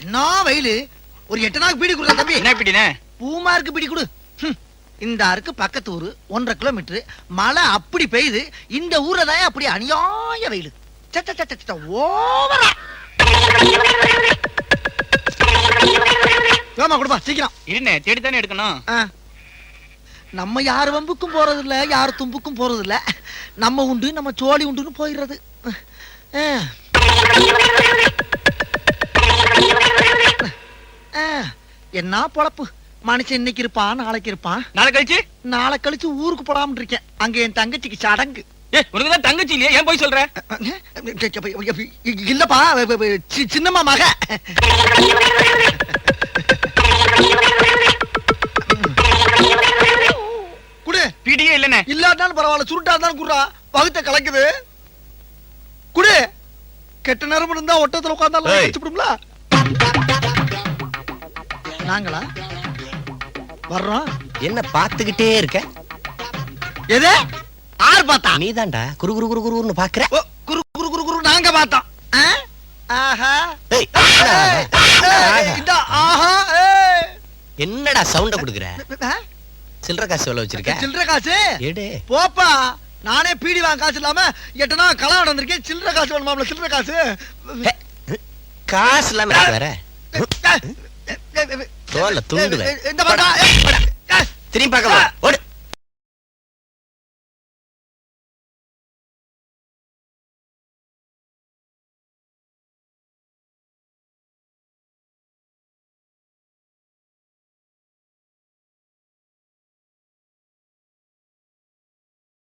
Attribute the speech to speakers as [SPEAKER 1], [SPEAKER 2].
[SPEAKER 1] என்ன வயலு? ஒரு எட்டு நாள் பீடி கொடுக்க தம்பி.
[SPEAKER 2] என்ன பீடினே
[SPEAKER 1] பூமாருக்கு பீடி கொடு. இந்த ஆருக்கு பக்கத்து ஊரு ஒன்றரை கிலோமீட்டர். மழை அப்படி பெய்யுது. இந்த ஊரை தான் அப்படி அநியாய வெயில். ஓவரா. ஏமா கொடுப்பா சீக்கிரம்.
[SPEAKER 2] இருண்ணே தேடித்தானே எடுக்கணும்.
[SPEAKER 1] நம்ம யார் வம்புக்கும் போறது இல்ல யார் தும்புக்கும் போறது இல்ல நம்ம உண்டு நம்ம சோழி உண்டுன்னு போயிடுறது. என்ன பொழப்பு? மனுஷன் இன்னைக்கு இருப்பான் நாளைக்கு இருப்பான்.
[SPEAKER 2] நாளை கழிச்சு?
[SPEAKER 1] நாளை கழிச்சு ஊருக்கு போடாம இருக்கேன் அங்க என் தங்கச்சிக்கு சடங்கு.
[SPEAKER 2] ஏ உனக்கு தான் தங்கச்சி இல்லையா? ஏன் போய் சொல்ற?
[SPEAKER 1] இல்லப்பா சின்னம்மா மக. குடு.
[SPEAKER 2] பிடியே இல்லனே
[SPEAKER 1] இல்லாட்டாலும் பரவாயில்ல சுருட்டா இருந்தாலும் குடுறா. பகுத்த கலக்குது. குடு. கெட்ட நேரம் இருந்தா ஒட்டத்துல உட்கார்ந்தாலும்
[SPEAKER 3] ஏய்.
[SPEAKER 1] வச்சுப்படும்ல நாங்களா? வர்றோம்.
[SPEAKER 3] என்ன பாத்துக்கிட்டே இருக்க?
[SPEAKER 1] எது? ஆறு பார்த்தா?
[SPEAKER 3] நீதான்டா குரு குரு குரு குருன்னு பாக்குற
[SPEAKER 1] குரு குரு குரு குரு நாங்க பார்த்தோம்? ஆஹா. ஆஹா.
[SPEAKER 3] என்னடா சவுண்ட குடுக்குற? சில்லற காசு எவ்வளவு வச்சிருக்க?
[SPEAKER 1] சில்லறை காசு?
[SPEAKER 3] எடு.
[SPEAKER 1] போப்பா நானே பீடி வாங்க காசு இல்லாம எட்டனா கலா நடந்திருக்கேன். சில்லறை காசு வேணுமாம்ல சில்லறை காசு?
[SPEAKER 3] காசு இல்லாம வேற தோல்ல தூண்டுவேன் திரும்பி பார்க்க